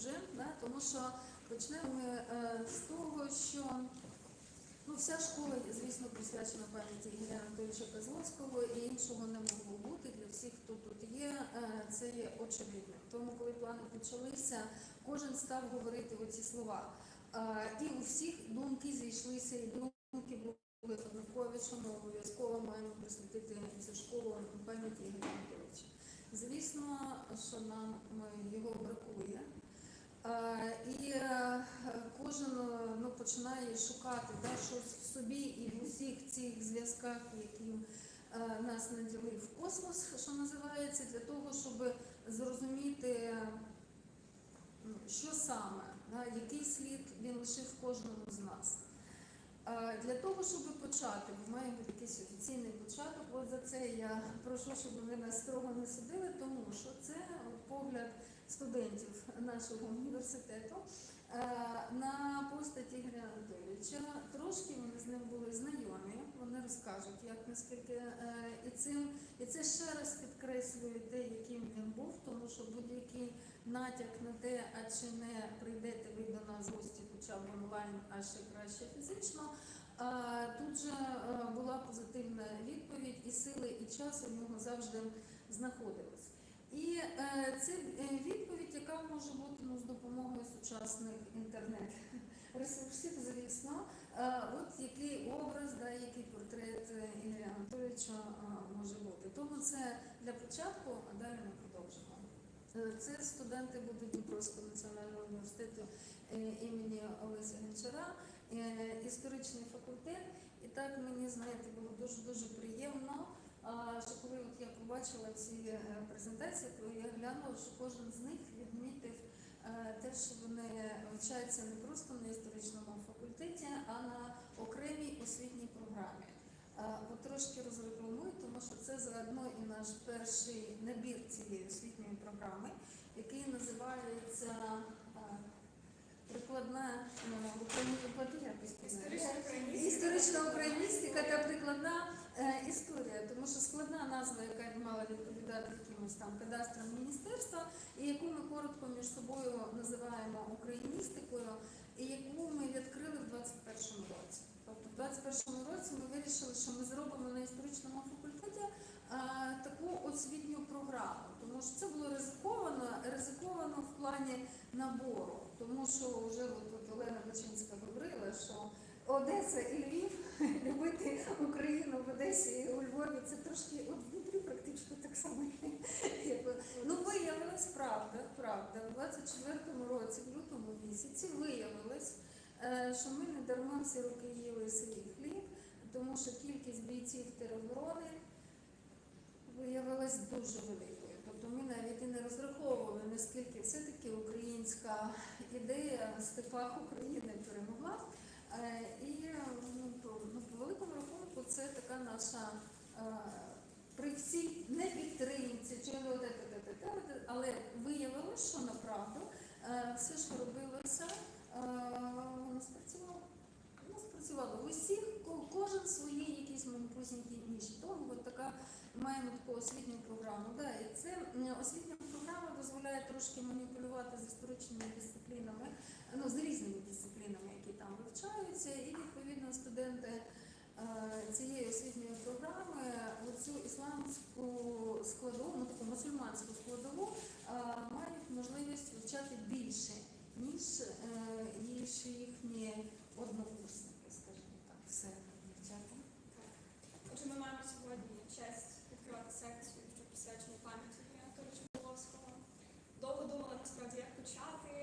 дуже, да, тому що почнемо ми е, з того, що ну, вся школа, звісно, присвячена пам'яті Ігоря Анатолійовича Козловського і іншого не могло бути для всіх, хто тут є. е, Це є очевидно. Тому, коли плани почалися, кожен став говорити оці слова. Е, І у всіх думки зійшлися, і думки були однакові, що ми обов'язково маємо присвятити цю школу пам'яті Ігоря Анатолійовича. Звісно, що нам його бракує. Е, І е, кожен е, ну, починає шукати да, щось в собі і в усіх цих зв'язках, е, нас наділив космос, що називається, для того, щоб зрозуміти, ну, що саме, да, який слід він лишив кожному з нас. Для того, щоб почати, бо має бути якийсь офіційний початок. От за це я прошу, щоб ви нас строго не судили, тому що це погляд студентів нашого університету е, на постать Ігоря Трошки вони з ним були знайомі. Вони розкажуть, як наскільки е, і цим і це ще раз підкреслює те, яким він був, тому що будь-який натяк на те, а чи не прийдете ви до нас в гості, хоча б онлайн, а ще краще фізично. А, Тут же е, була позитивна відповідь, і сили, і час у нього завжди знаходились. І е, це е, відповідь, яка може бути ну, з допомогою сучасних інтернет-ресурсів, звісно. Е, от який образ, да, який портрет е, Ігоря Анатолійовича е, може бути. Тому це для початку, а далі ми продовжимо. Е, Це студенти будуть Дніпровського національного університету імені Олеся Гончара, історичний факультет. І так мені, знаєте, було дуже дуже приємно. А, Що коли от я побачила ці е, презентації, коли я глянула, що кожен з них відмітив е, те, що вони вчаться не просто на історичному факультеті, а на окремій освітній програмі. Е, От трошки розрекламую, тому що це заодно і наш перший набір цієї освітньої програми, який називається прикладна ну, Історична україністика. та прикладна е, історія, тому що складна назва, яка мала відповідати якимось там кадастрам міністерства, і яку ми коротко між собою називаємо україністикою, і яку ми відкрили в 21-му році. Тобто в 21-му році ми вирішили, що ми зробимо на історичному факультеті таку освітню програму, тому що це було ризиковано, ризиковано в плані набору, тому що вже от Олена Бачинська говорила, що Одеса і Львів любити Україну в Одесі і у Львові це трошки от практично так само. як. Ну виявилось правда, правда. У 24-му році, в лютому місяці, виявилось, е, що ми не дарма всі роки їли сирий хліб, тому що кількість бійців тероборони виявилась дуже великою. Тобто ми навіть і не розраховували, наскільки все-таки українська ідея степах України перемогла. Е, І ну, по, ну, по великому рахунку це така наша е, при всій непідтримці, чи але виявилося, що направду е, все, що робилося, воно спрацювало. Воно спрацювало в усіх, кожен свої якісь маніпусненькі ніші. Тому така маємо таку освітню програму. Да, і це освітня програма дозволяє трошки маніпулювати з історичними дисциплінами, ну з різними дисциплінами, які там вивчаються, і відповідно студенти. е, Цієї освітньої програми цю ісламську складову, ну таку мусульманську складову е, мають можливість вивчати більше, ніж, е, ніж їхні однокурсники, скажімо так, все дівчата. Отже, ми маємо сьогодні честь відкривати секцію, що присвячена пам'яті Ігоря Анатолійовича Павловського. Довго думала насправді, як почати,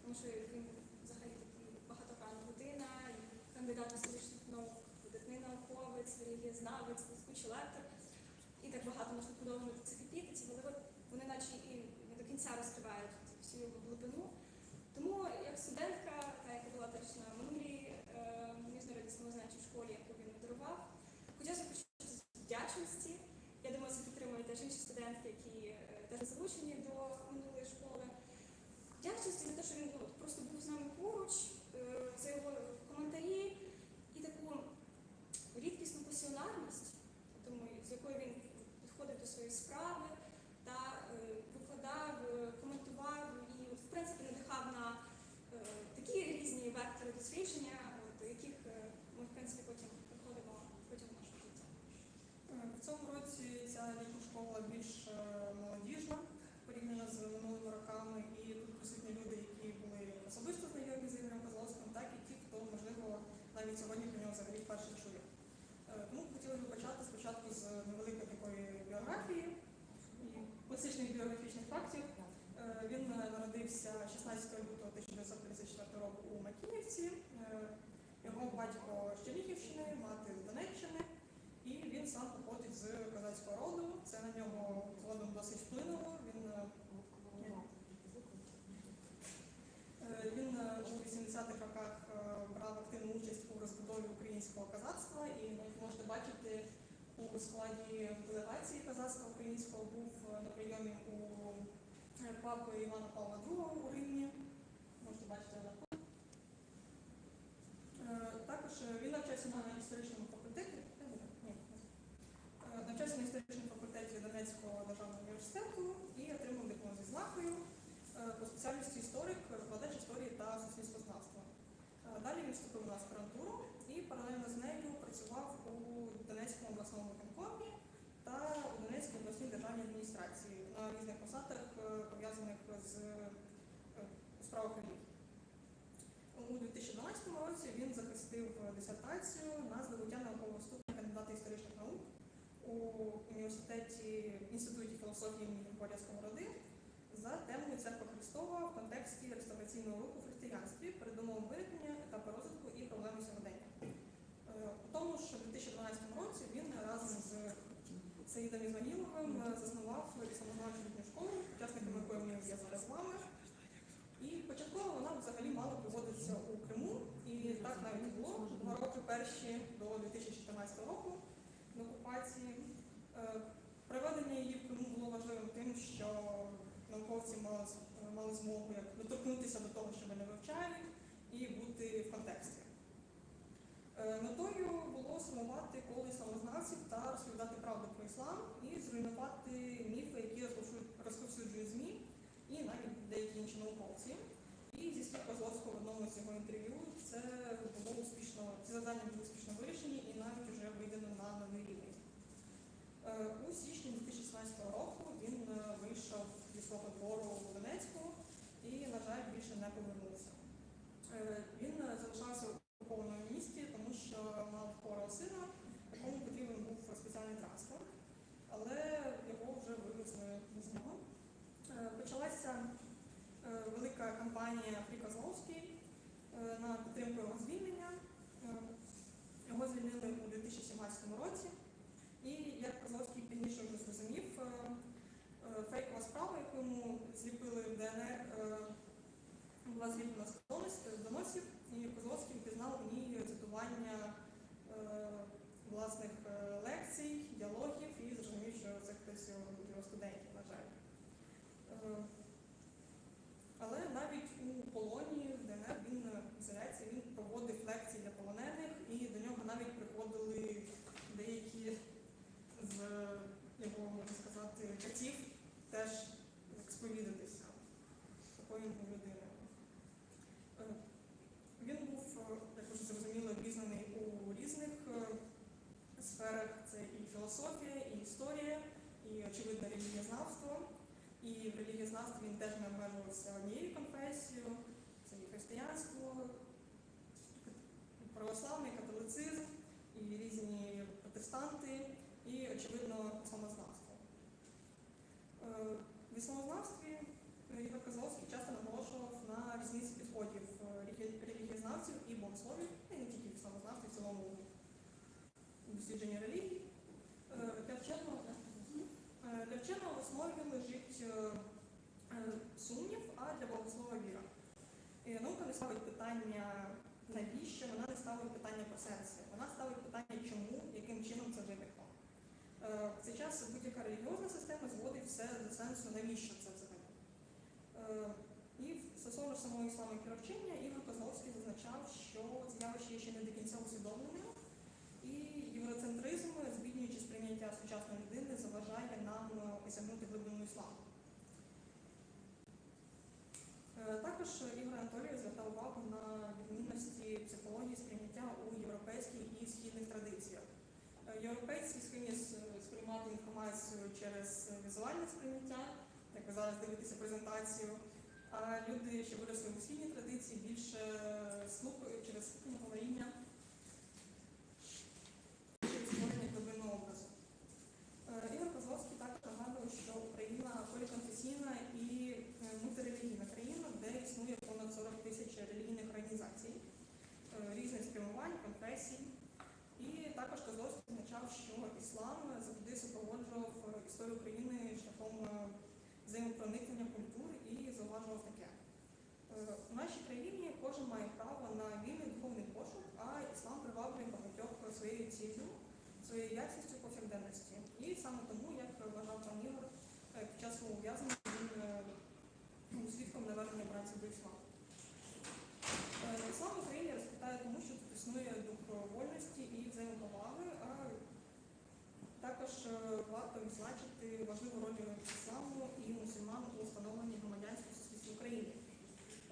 тому що він взагалі такий багатогранна людина, і кандидат історичних наук, видатний науковець, релігієзнавець, блискучий лектор. І так багато можна подобати цих епітетів, але от вони наче і не до кінця розкривають всю його глибину. Тому як студентка, та яка була теж на минулій е, міжнародній самознавчій школі, яку він модерував, хотілося почати з вдячності. Я думаю, це підтримують теж інші студентки, які е, теж залучені до минулої школи. Вдячності за те, що він ну, от просто був з нами поруч, е, за його коментарі і таку рідкісну пасіонарність, тому, з якою він підходив до своєї справи та е, викладав, е, коментував і, в принципі, надихав вперше чую. Е, Тому хотілося б почати спочатку з невеликої такої біографії і класичних біографічних фактів. Е, Він е, народився 16 лютого 1954 року у Макіївці. Е, Його батько з Чернігівщини, мати з Донеччини, і він сам походить з козацького роду. Це на нього згодом досить вплинуло. Він, е, е, він у 80-х роках брав активну участь у розбудові українського козацтва, і як можете бачити, у складі делегації козацтва українського був на прийомі у папи Івана Павла II у Римі. Можете бачити на фото. Е, Також е, він навчався на історичному факультеті. Е, ні, е, Навчався на історичному факультеті Донецького державного університету і отримав диплом зі знакою е, по спеціальності історик, викладач історії та суспільствознавства. Е, Далі він вступив на аспірантуру і паралельно з нею працював у Донецькому обласному виконкомі та у Донецькій обласній державній адміністрації на різних посадах, е, пов'язаних з е, у справах релігії. У 2012 році він захистив дисертацію на здобуття наукового ступеня кандидата історичних наук у університеті інституті філософії імені Григорія Сковороди за темою Церква Христова в контексті реставраційного руху в християнстві, передумовом виникнення, етапи розвитку і проблеми сьогодення. Е, У тому ж у 2012 році він разом з Саїдом Ізмаїловим заснував самознавчу школу, учасниками якої ми є зараз з вами. І початково вона взагалі мала проводитися у Криму, і так навіть було. Два роки перші до 2014 року на окупації. Е, Проведення її в Криму було важливим тим, що науковці мали, мали змогу як доторкнутися до того, що вони вивчають, і бути в контексті. Е, Метою було сформувати коло ісламознавців та розповідати правду про іслам і зруйнувати міфи, які розповсюджують- ЗМІ і навіть деякі інші науковці. І зі слів Козловського в одному з його інтерв'ю це було успішно, ці завдання були успішно вирішені і навіть вже вийдено на новий рівень. У січні 2016 року він е, вийшов зі свого двору у Донецьку і, на жаль, більше не повернувся. Е, Він е, залишався в окупованому місті, тому що мав хворого сина, якому потрібен був спеціальний транспорт, але його вже вивезли з нього. Почалася велика кампанія Фрі Козловський е, на підтримку його звільнення. Його звільнили у 2017 році. І як Козловський пізніше вже зрозумів, е, е, фейкова справа, яку йому зліпили в ДНР, е, була зліплена з донос- доносів, і Козловський впізнав в ній цитування власних лекцій, діалогів і зрозумів, що це хтось його студентів, на жаль. Е, Але навіть у полоні в ДНР він е, в ізоляції він проводив лекції для полонених, і до нього навіть приходили деякі з його, можна сказати, часів теж сповідатися. Такою він був людиною. Е, Він був, е, як вже зрозуміло, обізнаний у різних е, сферах. Це і філософія, і історія, і, очевидно, релігієзнавство. І в релігієзнавстві він теж не обмежувався однією конфесією, це і християнство, православний католицизм, і різні протестанти, і, очевидно, ісламознавство. Е, В ісламознавстві Ігор Козловський часто наголошував на різниці підходів е, релігієзнавців і богословів, і не тільки в ісламознавстві, в цілому у дослідженні релігії. Е, Для вченого, е, для вченого в основі лежить е, е, сумнів, а для богослова віра. І наука не ставить питання навіщо, вона не ставить питання про сенси, вона ставить питання чому, яким чином це виникло. Е, В цей час будь-яка релігіозна система зводить все до сенсу, навіщо це взагалі. Е, І стосовно самого ісламу і вчення, Ігор Козловський зазначав, що це явище є ще не до кінця усвідомленим, і євроцентризм, збіднюючи сприйняття сучасної людини, заважає нам е, осягнути глибину ісламу. Е, Також Ігор Анатолійович звертав увагу на відмінності психології сприйняття у європейських і східних традиціях. Е, Європейці схильні сприймати інформацію через візуальне сприйняття, як ви зараз дивитеся презентацію, а люди, що виросли у східній традиції, більше слухають через слухання говоріння. Е, У нашій країні кожен має право на вільний духовний пошук, а іслам приваблює багатьох своєю ціллю, своєю якістю повсякденності. І саме тому, як вважав пан Ігор, е, під час свого ув'язнення він е, був свідком навернення бранців до ісламу. Е, Іслам в Україні розквітає тому, що тут існує дух вольності і взаємоповаги, а також е, варто відзначити важливу роль ісламу і мусульман у встановленні громадянського суспільства України.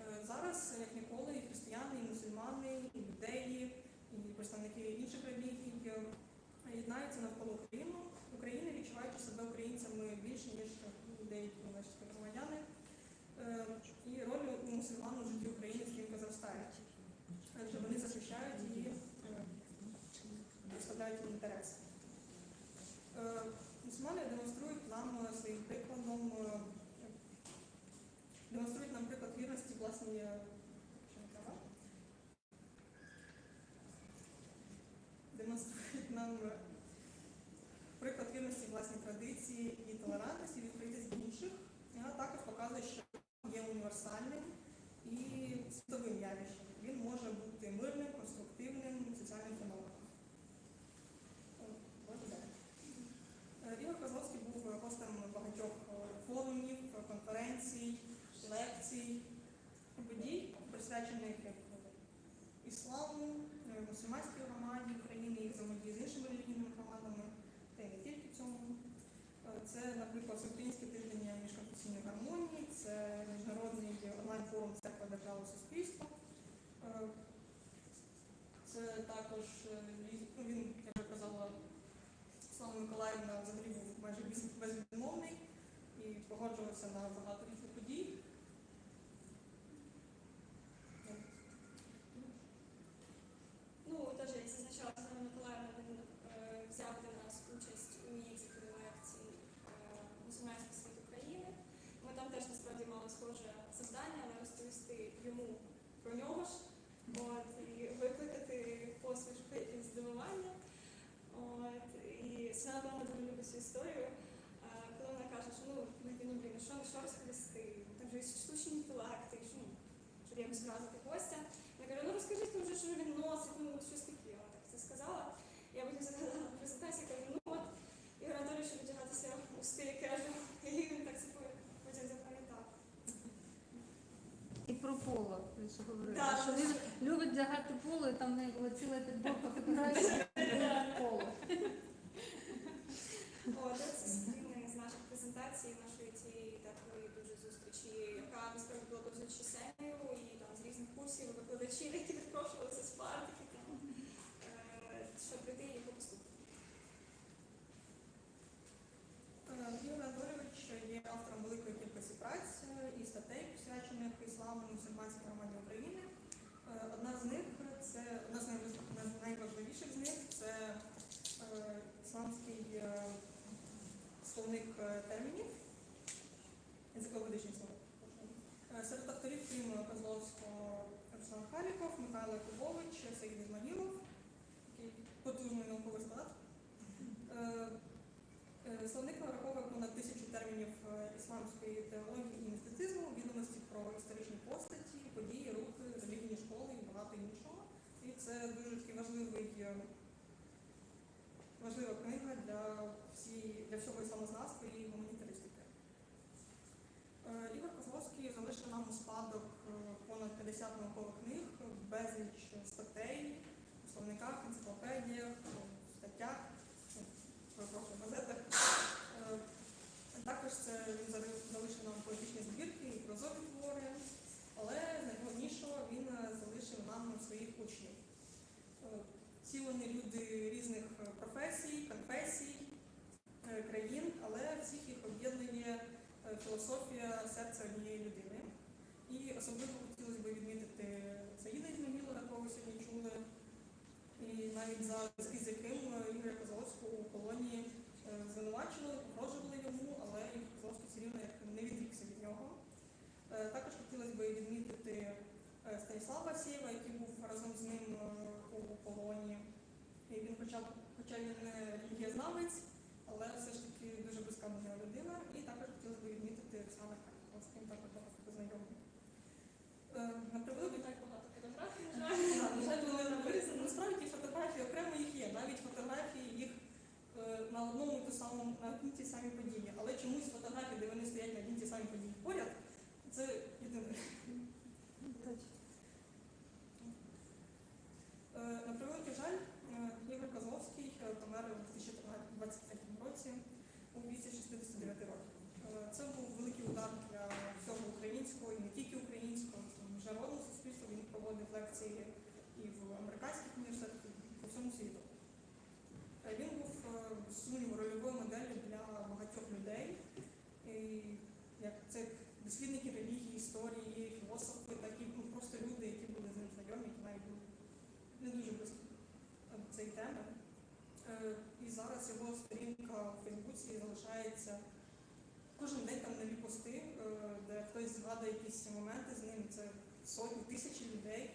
Е, Зараз, як ніколи, і християни, і мусульмани, і юдеї, і представники інших релігій е, єднаються навколо України, України, відчуваючи себе українцями більше, ніж деякі наші громадяни. Alexandra погоджувався на багато різних подій. Ну, теж як зазначала Світлана Миколаївна, він е, взяв для нас участь у її циклі лекцій е, мусульманський світ України. Ми там теж насправді мали схоже завдання, але розповісти йому про нього ж, от, і викликати посмішку якесь здивування. От, і Світлана Миколаївна дуже любить цю історію. Е, Коли вона каже, що ну, ну блін, що, що розповісти? Там же є штучні інтелекти, що, ну, щоб якось вразити гостя. Я кажу, ну розкажіть там вже, що він носить, ну щось таке. Вона так це сказала. Я потім згадала на презентації, кажу, ну от Ігор Анатолійович одягатися у стилі кежу. І він так це потім запам'ятав. І про поло, ви ж говорили, Да, що ну, він любить вдягати поло, і там в неї була ціла підборка фотографій поло. О, це спільний з наших презентацій, нашої цієї такої дуже зустрічі, яка насправді була дуже чисельною, і там з різних курсів викладачів, які запрошувалися з партики, там, е, щоб прийти і послухати. Е, Ігор Анатолійович є автором великої кількості праць е, і статей, присвячених ісламу і мусульманській громаді України. Е, Одна з них це одна з найважливіших з них це е, ісламський е, словник термінів, язиково-медичний словник. Серед авторів, крім Козловського, Руслан Халіков, Михайло Кубович, Саїд Ізмагілов, такий потужний науковий склад. Словник нараховує понад тисячу термінів ісламської теології про історичні постаті, події, рухи, релігійні школи і багато іншого. І це дуже такий важливий, е, важлива книга для, всі, для всього ісламознавства і гуманітаристики. Е, Ігор Козловський залишив нам у спадок е, понад 50 наукових книг, безліч статей, у словниках, енциклопедіях, статтях, ну, перепрошую, газетах. Також це він зари- залишив нам поетичні збірки і прозові твори, але найголовнішого він е, залишив нам своїх учнів. Е, Всі вони люди різних е, професій, конфесій, е, країн, але всіх їх об'єднує е, філософія серця однієї людини. І особливо хотілося б відмітити Саїда якого ви сьогодні чули, і навіть за з яким Ігоря Козловського у колонії звинувачували, погрожували йому, але Ігор Козловський все рівно не відрікся від нього. Також хотілося б відмітити Станіслава Сєва, який був разом з ним у полоні. І він хоча, хоча він не знавець, але все ж таки дуже близька до нього людина. І також хотілося б відмітити Оксана Харкова, з ким також багато познайомий. Е, навіть був не дуже близько до цієї теми. Е, І зараз його сторінка у Залишається кожен день там нові пости, е, де хтось згадує якісь моменти з ним. Це сотні, тисячі людей.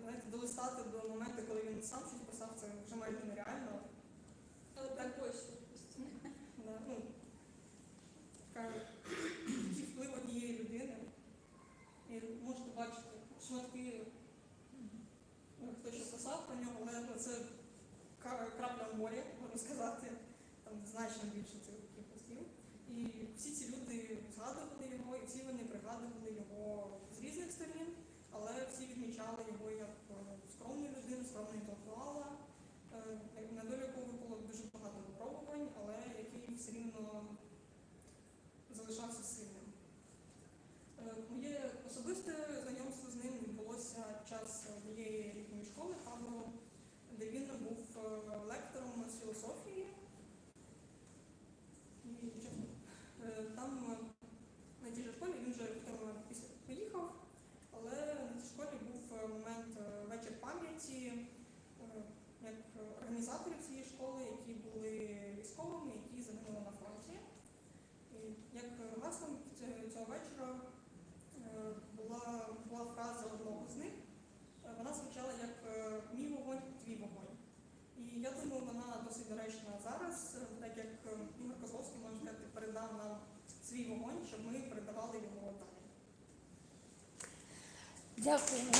Знаєте, долистати до моменту, коли він сам щось писав, це вже майже нереально. Але так точно. Да, ну, вплив однієї людини. І можете бачити шматки, ну, хто що писав про нього, але це крапля в морі, можна сказати. Там значно більше цих таких постів. І всі ці люди згадували його, і всі вони пригадували його з різних сторін, але всі відмічали його як е, скромну людину, скромного інтелектуала, е, на долю якого було дуже багато випробувань, але який все рівно залишався сильним. Е, Моє особисте знайомство з ним відбулося час моєї літньої школи табору, де він був лектором з філософії. І чесно, е, там е, на тій же школі він вже потім після поїхав, але на цій школі був е, момент е, вечір пам'яті е, як організаторів цієї школи, які були військовими, які загинули на фронті. І як гаслом ць- цього вечора е, була, була фраза одного з них. Е, Вона звучала як е, мій вогонь, твій вогонь. І я думаю, вона досить доречна зараз, е, так як е, Ігор Козловський, можна сказати, передав нам свій вогонь, щоб ми передавали його далі. Дякуємо.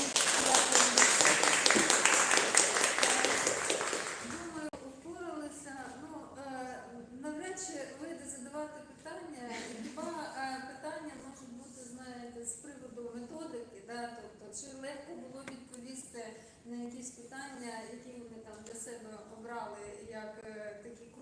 Впоралися. Ну, е, навряд чи вийде задавати питання. Два е, питання можуть бути, з приводу методики, тобто, чи легко було відповісти на якісь питання, які вони там для себе обрали як е, такі е,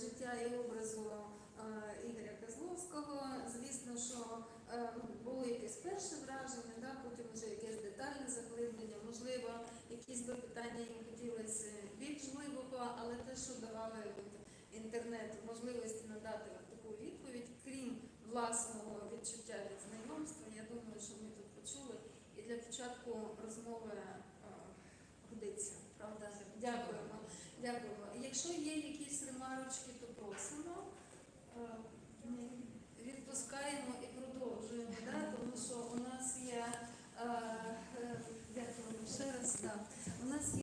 життя і образу е, Ігоря Козловського. Звісно, що е, було якесь перше враження, да? потім вже якесь детальне заглиблення, можливо, якісь би питання їм хотілося більш глибоко, але те, що давали інтернет можливості надати таку відповідь, крім власного відчуття від знайомства, я думаю, що ми тут почули. І для початку розмови е, годиться, правда? Дякуємо. Дякуємо. Якщо є якісь ремарочки, то просимо, е, відпускаємо і продовжуємо, да? тому що у нас є е, е, дякую ще раз. Да. У нас є